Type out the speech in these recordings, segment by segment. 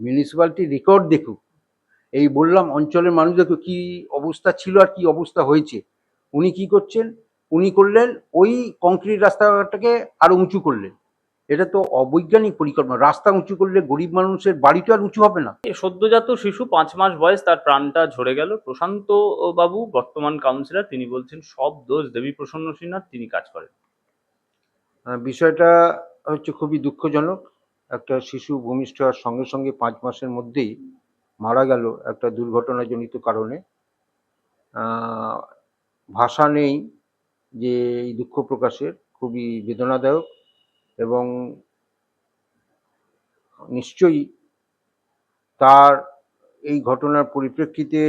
Municipality record দেখুক। এই বললাম অঞ্চলের মানুষ দেখুক কি অবস্থা ছিল আর কি অবস্থা হয়েছে। উনি কি করছেন? উনি করলেন ওই কংক্রিট রাস্তাটাকে আরও উঁচু করলেন। এটা তো অবৈজ্ঞানিক পরিকল্পনা। রাস্তা উঁচু করলে গরিব মানুষের বাড়ি তো আর উঁচু হবে না। সদ্যজাত শিশু পাঁচ মাস বয়স তার প্রাণটা ঝরে গেল। প্রশান্ত বাবু বর্তমান কাউন্সিলর তিনি বলছেন সব দোষ দেবী প্রসন্ন সিনহার তিনি কাজ করেন। বিষয়টা হচ্ছে খুবই দুঃখজনক। একটা শিশু ভূমিষ্ঠ হওয়ার সঙ্গে সঙ্গে পাঁচ মাসের মধ্যেই মারা গেল একটা দুর্ঘটনাজনিত কারণে। ভাষা নেই যে এই দুঃখ প্রকাশের, খুবই বেদনাদায়ক এবং নিশ্চয়ই তার এই ঘটনার পরিপ্রেক্ষিতে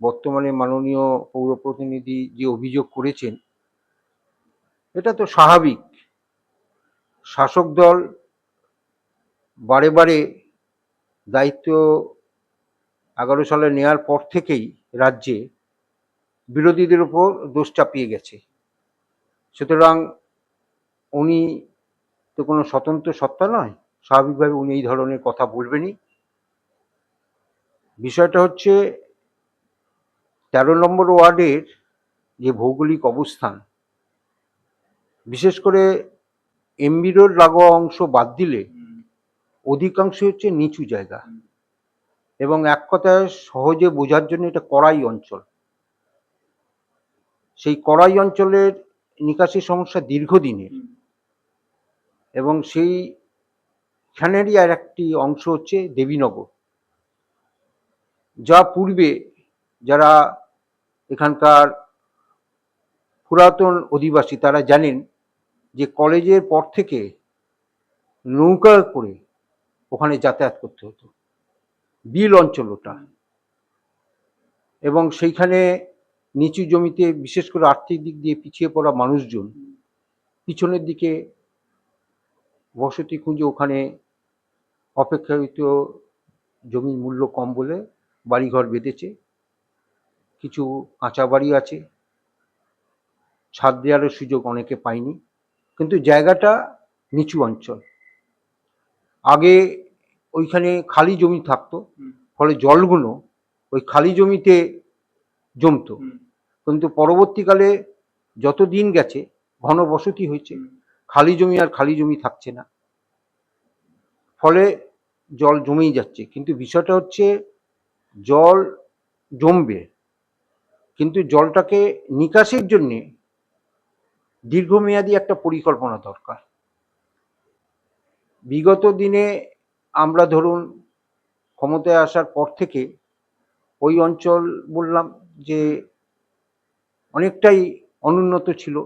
বর্তমানে মাননীয় পৌর প্রতিনিধি যে অভিযোগ করেছেন, এটা তো স্বাভাবিক। শাসক দল বারে বারে দায়িত্ব এগারো সালে নেয়ার পর থেকেই রাজ্যে বিরোধীদের উপর দোষ চাপিয়ে গেছে। সুতরাং উনি তো কোনো স্বতন্ত্র সত্তা নয়, স্বাভাবিকভাবে উনি এই ধরনের কথা বলবেনই। বিষয়টা হচ্ছে, তেরো নম্বর ওয়ার্ডের যে ভৌগোলিক অবস্থান, বিশেষ করে এমবি রোড লাগোয়া অংশ বাদ দিলে অধিকাংশ হচ্ছে নিচু জায়গা। এবং এক কথায় সহজে বোঝার জন্য এটা কড়াই অঞ্চল। সেই কড়াই অঞ্চলের নিকাশি সমস্যা দীর্ঘদিনের। এবং সেই খানেরই আর একটি অংশ হচ্ছে দেবীনগর। যা পূর্বে যারা এখানকার পুরাতন অধিবাসী তারা জানেন যে কলেজের পর থেকে নৌকা করে ওখানে যাতায়াত করতে হতো। বিল অঞ্চল ওটা। এবং সেইখানে নিচু জমিতে বিশেষ করে আর্থিক দিক দিয়ে পিছিয়ে পড়া মানুষজন পিছনের দিকে বসতি খুঁজে ওখানে অপেক্ষাকৃত জমির মূল্য কম বলে বাড়িঘর বেঁধেছে। কিছু কাঁচা বাড়ি আছে। ছাদ দেওয়ারও সুযোগ অনেকে পায়নি। কিন্তু জায়গাটা নিচু অঞ্চল। আগে ওইখানে খালি জমি থাকতো ফলে জলগুলো ওই খালি জমিতে জমতো। কিন্তু পরবর্তীকালে যত দিন গেছে ঘন বসতি হয়েছে খালি জমি আর খালি জমি থাকছে না। ফলে জল জমেই যাচ্ছে। কিন্তু বিষয়টা হচ্ছে জল জমবে। কিন্তু জলটাকে নিকাশের জন্যে দীর্ঘমেয়াদী একটা পরিকল্পনা দরকার। বিগত দিনে আমরা ধরুন ক্ষমতায় আসার পর থেকে ওই অঞ্চল বললাম যে অনেকটাই অনুন্নত ছিল।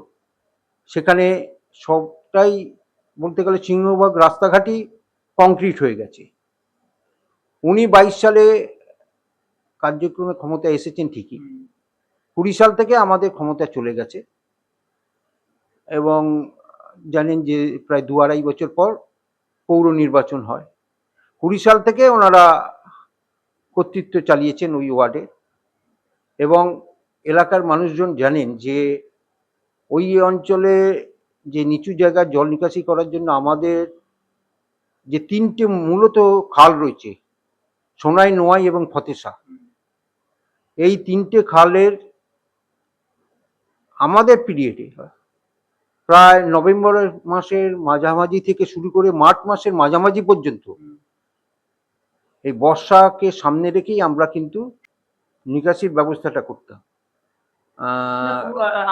সেখানে সবটাই বলতে গেলে সিংহভাগ রাস্তাঘাটই কংক্রিট হয়ে গেছে। উনি বাইশ সালে কার্যক্রমে ক্ষমতায় এসেছেন ঠিকই। কুড়ি সাল থেকে আমাদের ক্ষমতা চলে গেছে। এবং জানেন যে প্রায় দু আড়াই বছর পর পৌর নির্বাচন হয়। কুড়ি সাল থেকে ওনারা কর্তৃত্ব চালিয়েছেন ওই ওয়ার্ডে এবং এলাকার মানুষজন জানেন যে ওই অঞ্চলে যে নিচু জায়গার জল নিকাশি করার জন্য আমাদের যে তিনটে মূলত খাল রয়েছে, সোনাই, নোয়াই এবং ফতেসা। এই তিনটে খালের আমাদের পিরিয়ডে প্রায় নভেম্বর মাসের মাঝামাঝি থেকে শুরু করে মার্চ মাসের মাঝামাঝি পর্যন্ত এই বর্ষাকে সামনে রেখেই আমরা কিন্তু নিকাশির ব্যবস্থাটা করতাম।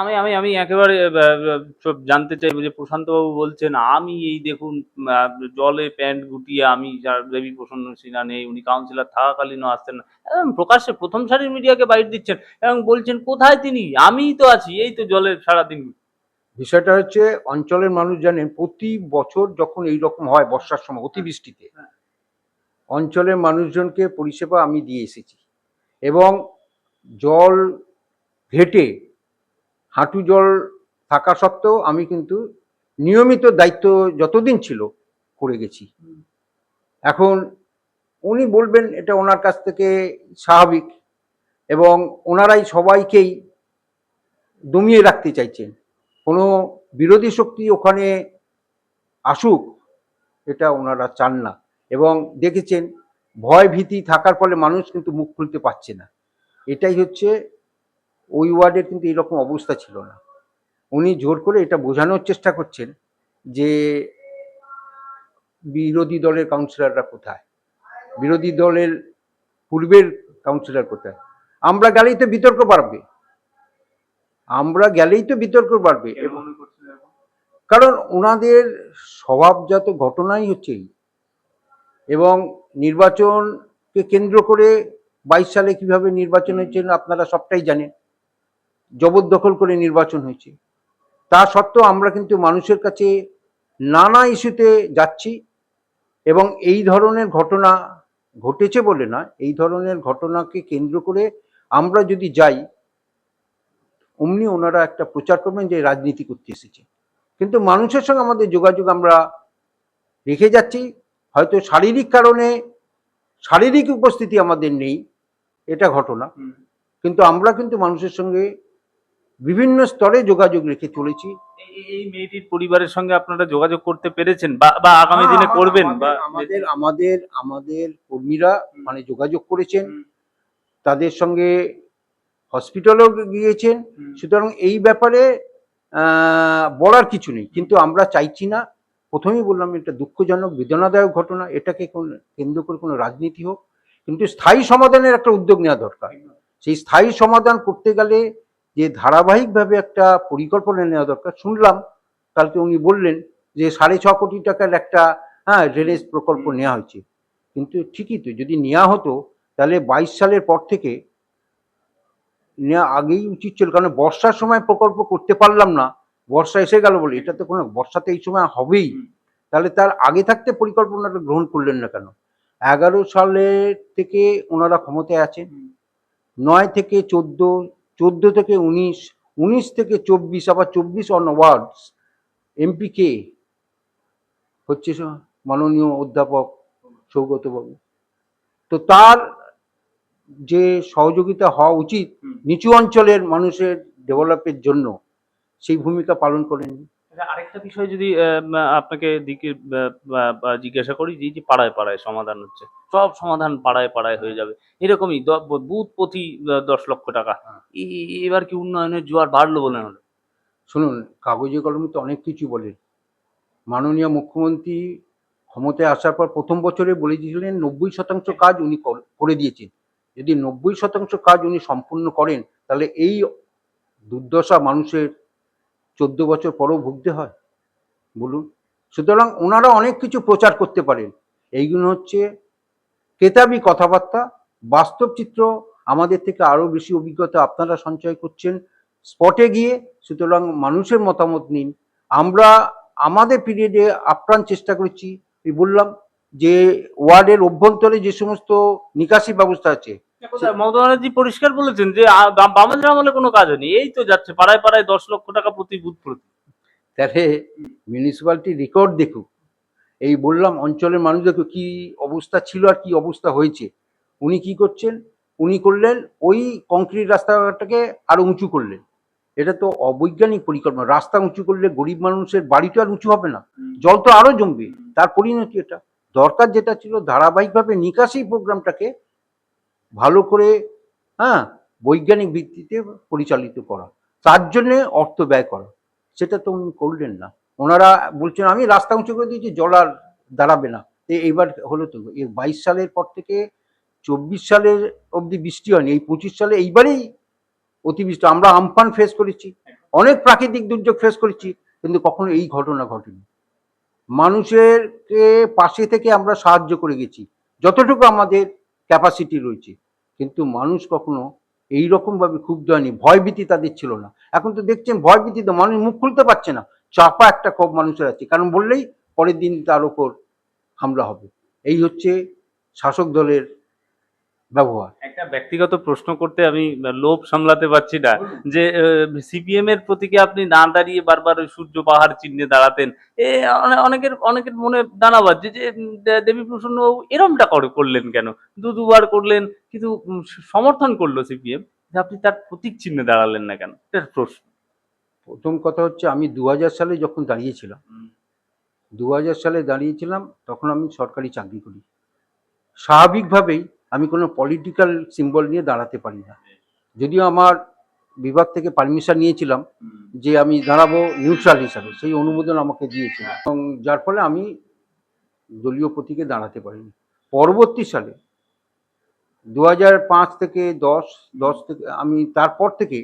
আমি আমি আমি একেবারে জানতে চাইব যে প্রশান্তবাবু বলছেন আমি এই দেখুন জলে প্যান্ট গুটিয়ে আমি যার দেবী প্রসন্ন সিনহা নেই উনি কাউন্সিলর থাকাকালীনও আসতেন না। এবং প্রকাশ্যে প্রথম সারির মিডিয়াকে বাইর দিচ্ছেন এবং বলছেন কোথায় তিনি? আমিই তো আছি এই তো জলে সারাদিন। বিষয়টা হচ্ছে অঞ্চলের মানুষ জানেন প্রতি বছর যখন এই রকম হয় বর্ষার সময় অতিবৃষ্টিতে হ্যাঁ। অঞ্চলের মানুষজনকে পরিষেবা আমি দিয়ে এসেছি এবং জল ঘেটে হাঁটু জল থাকা সত্ত্বেও আমি কিন্তু নিয়মিত দায়িত্ব যতদিন ছিল করে গেছি। এখন উনি বলবেন এটা ওনার কাছ থেকে স্বাভাবিক এবং ওনারাই সবাইকেই দমিয়ে রাখতে চাইছেন। কোনো বিরোধী শক্তি ওখানে আসুক, এটা ওনারা চান না। এবং দেখেছেন ভয় ভীতি থাকার ফলে মানুষ কিন্তু মুখ খুলতে পারছে না। এটাই হচ্ছে, ওই ওয়ার্ডের কিন্তু এরকম অবস্থা ছিল না। উনি জোর করে এটা বোঝানোর চেষ্টা করছেন যে, বিরোধী দলের কাউন্সিলররা কোথায়? বিরোধী দলের পূর্বের কাউন্সিলর কোথায়? আমরা গেলেই তো বিতর্ক বাড়বে। আমরা গেলেই তো বিতর্ক বাড়বে। কারণ ওনাদের স্বভাবজাত ঘটনাই হচ্ছে এবং নির্বাচনকে কেন্দ্র করে বাইশ সালে কীভাবে নির্বাচন হয়েছিল আপনারা সবটাই জানেন। জবরদখল করে নির্বাচন হয়েছে। তা সত্ত্বেও আমরা কিন্তু মানুষের কাছে নানা ইস্যুতে যাচ্ছি এবং এই ধরনের ঘটনা ঘটেছে বলে না এই ধরনের ঘটনাকে কেন্দ্র করে আমরা যদি যাই অমনি ওনারা একটা প্রচার করবেন যে রাজনীতি করতে এসেছে। কিন্তু মানুষের সঙ্গে আমাদের যোগাযোগ আমরা রেখে যাচ্ছি হয়তো শারীরিক কারণে শারীরিক উপস্থিতি আমাদের নেই এটা ঘটনা। কিন্তু আমরা কিন্তু মানুষের সঙ্গে বিভিন্ন স্তরে যোগাযোগ রেখে চলেছি। এই- মেয়েটির পরিবারের সঙ্গে আপনারা যোগাযোগ করতে পেরেছেন বা আগামী দিনে করবেন বা আমাদের আমাদের আমাদের কর্মীরা মানে যোগাযোগ করেছেন। তাদের সঙ্গে হসপিটালেও গিয়েছেন। সুতরাং এই ব্যাপারে বলার কিছু নেই। কিন্তু আমরা চাইছি না প্রথমেই বললাম এটা দুঃখজনক বেদনাদায়ক ঘটনা এটাকে কোন কেন্দ্র করে কোনো রাজনীতি হোক। কিন্তু স্থায়ী সমাধানের একটা উদ্যোগ নেওয়া দরকার। সেই স্থায়ী সমাধান করতে গেলে যে ধারাবাহিকভাবে একটা পরিকল্পনা নেওয়া দরকার। শুনলাম কালকে উনি বললেন যে সাড়ে ছ কোটি টাকার একটা হ্যাঁ ড্রেনেজ প্রকল্প নেওয়া হয়েছে। কিন্তু ঠিকই তো যদি নেওয়া হতো তাহলে বাইশ সালের পর থেকে নেওয়া আগেই উচিত ছিল কারণ বর্ষার সময় প্রকল্প করতে পারলাম না। বর্ষা এসে গেল বলে এটা তো কোনো বর্ষাতে এই সময় হবেই। তাহলে তার আগে থাকতে পরিকল্পনাটা গ্রহণ করলেন না কেন? এগারো সালের থেকে ওনারা ক্ষমতায় আছেন নয় থেকে চোদ্দ চোদ্দ থেকে উনিশ উনিশ থেকে চব্বিশ আবার চব্বিশ অন ওয়ার্ডস এমপি কে হচ্ছে মাননীয় অধ্যাপক সৌগতবাবু। তো তার যে সহযোগিতা হওয়া উচিত নিচু অঞ্চলের মানুষের ডেভেলপের জন্য সেই ভূমিকা পালন করেন। আচ্ছা, আরেকটা বিষয় যদি আপনাকে দিকে জিজ্ঞাসা করি যে পাড়ায় পাড়ায় সমাধান হচ্ছে সব সমাধান পাড়ায় পাড়ায় হয়ে যাবে। এরকমই বুথ প্রতি দশ লক্ষ টাকা। হ্যাঁ। এবার কি উন্নয়নের জোয়ার বাড়লো বলে হলো শুনুন কাগজে কলমে তো অনেক কিছু বলেন মাননীয় মুখ্যমন্ত্রী ক্ষমতায় আসার পর প্রথম বছরে বলে দিয়েছিলেন নব্বই শতাংশ কাজ উনি করে দিয়েছেন। যদি নব্বই শতাংশ কাজ উনি সম্পূর্ণ করেন, তাহলে এই দুর্দশা মানুষের চোদ্দ বছর পরেও ভুগতে হয়? বলুন। সুতরাং ওনারা অনেক কিছু প্রচার করতে পারেন। এইগুলো হচ্ছে কেতাবি কথাবার্তা, বাস্তব চিত্র আমাদের থেকে আরও বেশি অভিজ্ঞতা আপনারা সঞ্চয় করছেন। স্পটে গিয়ে সুতরাং মানুষের মতামত নিন। আমরা, আমাদের পিরিয়ডে আপ্রাণ চেষ্টা করেছি। বললাম যে ওয়ার্ডের অভ্যন্তরে যে সমস্ত নিকাশি ব্যবস্থা আছে মমতা ব্যানার্জি পরিষ্কার বলেছেন যে বামেদের আমলে কোনো কাজ হয়নি এই তো যাচ্ছে, পাড়ায় পাড়ায় দশ লক্ষ টাকা প্রতি বুথ প্রতি। তাহলে মিউনিসিপ্যালিটি রেকর্ড দেখুক। এই বললাম, অঞ্চলের মানুষ দেখুক কি অবস্থা ছিল আর কি অবস্থা হয়েছে। উনি কি করছেন? উনি করলেন, ওই কংক্রিট রাস্তাটাকে আরও উঁচু করলেন। এটা তো অবৈজ্ঞানিক পরিকল্পনা। রাস্তা উঁচু করলে গরিব মানুষের বাড়ি তো আর উঁচু হবে না। জল তো আরও জমবে। তার পরিণতি এটা। দরকার যেটা ছিল, ধারাবাহিকভাবে নিকাশি প্রোগ্রামটাকে ভালো করে হ্যাঁ বৈজ্ঞানিক ভিত্তিতে পরিচালিত করা। তার জন্যে অর্থ ব্যয় করা। সেটা তো উনি করলেন না। ওনারা বলছেন, আমি রাস্তা উঁচু করে দিয়েছি, জল আর দাঁড়াবে না। এইবার হলো তো এই বাইশ সালের পর থেকে চব্বিশ সালের অবধি বৃষ্টি হয়নি, এই পঁচিশ সালে এইবারেই অতিবৃষ্টি। আমরা আমফান ফেস করেছি, অনেক প্রাকৃতিক দুর্যোগ ফেস করেছি, কিন্তু কখনো এই ঘটনা ঘটেনি। মানুষেরকে পাশে থেকে আমরা সাহায্য করে গেছি। যতটুকু আমাদের ক্যাপাসিটি রয়েছে। কিন্তু মানুষ কখনো এই রকমভাবে ক্ষুব্ধ হয়নি, ভয়ভীতি তাদের ছিল না। এখন তো দেখছেন ভয়ভীতি তো মানুষ মুখ খুলতে পারছে না, চাপা একটা ক্ষোভ মানুষের আছে। কারণ বললেই পরের দিন তার ওপর হামলা হবে। এই হচ্ছে শাসক দলের ব্যবহার। একটা ব্যক্তিগত প্রশ্ন করতে আমি লোভ সামলাতে পারছি না যে সিপিএম এর প্রতীকে আপনি না দাঁড়িয়ে বারবার ওই সূর্য পাহাড় চিহ্নে দাঁড়াতেন? এ অনেকের অনেকের মনে দানা বাজছে যে দেবী প্রসন্ন এরমটা করে করলেন কেন? দু দুবার করলেন কিন্তু সমর্থন করল সিপিএম যে আপনি তার প্রতীক চিহ্নে দাঁড়ালেন না কেন? এটার প্রশ্ন। প্রথম কথা হচ্ছে আমি দু হাজার সালে যখন দাঁড়িয়েছিলাম দু হাজার সালে দাঁড়িয়েছিলাম তখন আমি সরকারি চাকরি করি। স্বাভাবিকভাবেই আমি কোনো পলিটিক্যাল সিম্বল নিয়ে দাঁড়াতে পারি না। যদিও আমার বিভাগ থেকে পারমিশন নিয়েছিলাম যে আমি দাঁড়াবো নিউট্রাল হিসাবে সেই অনুমোদন আমাকে দিয়েছিল। এবং যার ফলে আমি দলীয় প্রতীকে দাঁড়াতে পারিনি। পরবর্তী সালে দু পাঁচ থেকে দশ দশ থেকে আমি তারপর থেকে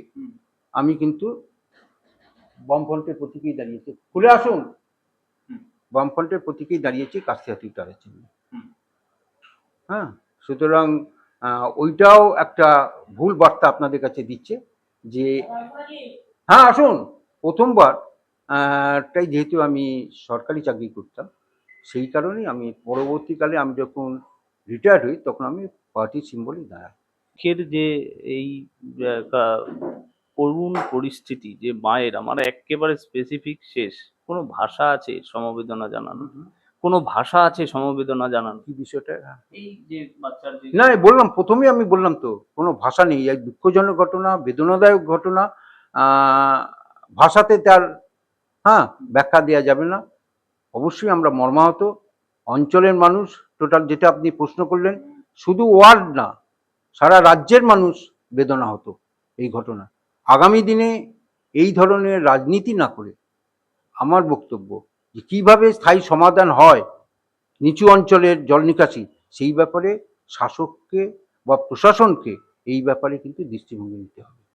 আমি কিন্তু বামফ্রন্টের প্রতীকেই দাঁড়িয়েছি। খুলে আসুন। বামফ্রন্টের প্রতীকেই দাঁড়িয়েছি কাস্তিয়া থিয়েটারের জন্য হ্যাঁ। সুতরাং ওইটাও একটা ভুল বার্তা আপনাদের কাছে দিচ্ছে যে হ্যাঁ আসুন প্রথমবার টাই যেহেতু আমি সরকারি চাকরি করতাম সেই কারণেই আমি পরবর্তীকালে আমি যখন রিটায়ার্ড হই তখন আমি পার্টির সিম্বলই দাঁড়াই। আজকের যে এই করুণ পরিস্থিতি যে মায়ের আমার একেবারে স্পেসিফিক শেষ কোনো ভাষা আছে সমবেদনা জানানো কোনো ভাষা আছে সমবেদনা জানানো কি বিষয়টা? এই যে না বললাম প্রথমেই আমি বললাম তো কোনো ভাষা নেই এক দুঃখজনক ঘটনা বেদনাদায়ক ঘটনা ভাষাতে তার হ্যাঁ ব্যাখ্যা দেওয়া যাবে না। অবশ্যই আমরা মর্মাহত অঞ্চলের মানুষ টোটাল যেটা আপনি প্রশ্ন করলেন শুধু ওয়ার্ড না সারা রাজ্যের মানুষ বেদনা হতো এই ঘটনা। আগামী দিনে এই ধরনের রাজনীতি না করে আমার বক্তব্য যে কীভাবে স্থায়ী সমাধান হয় নিচু অঞ্চলের জল নিকাশি, সেই ব্যাপারে শাসককে বা প্রশাসনকে এই ব্যাপারে কিন্তু দৃষ্টিভঙ্গি নিতে হবে।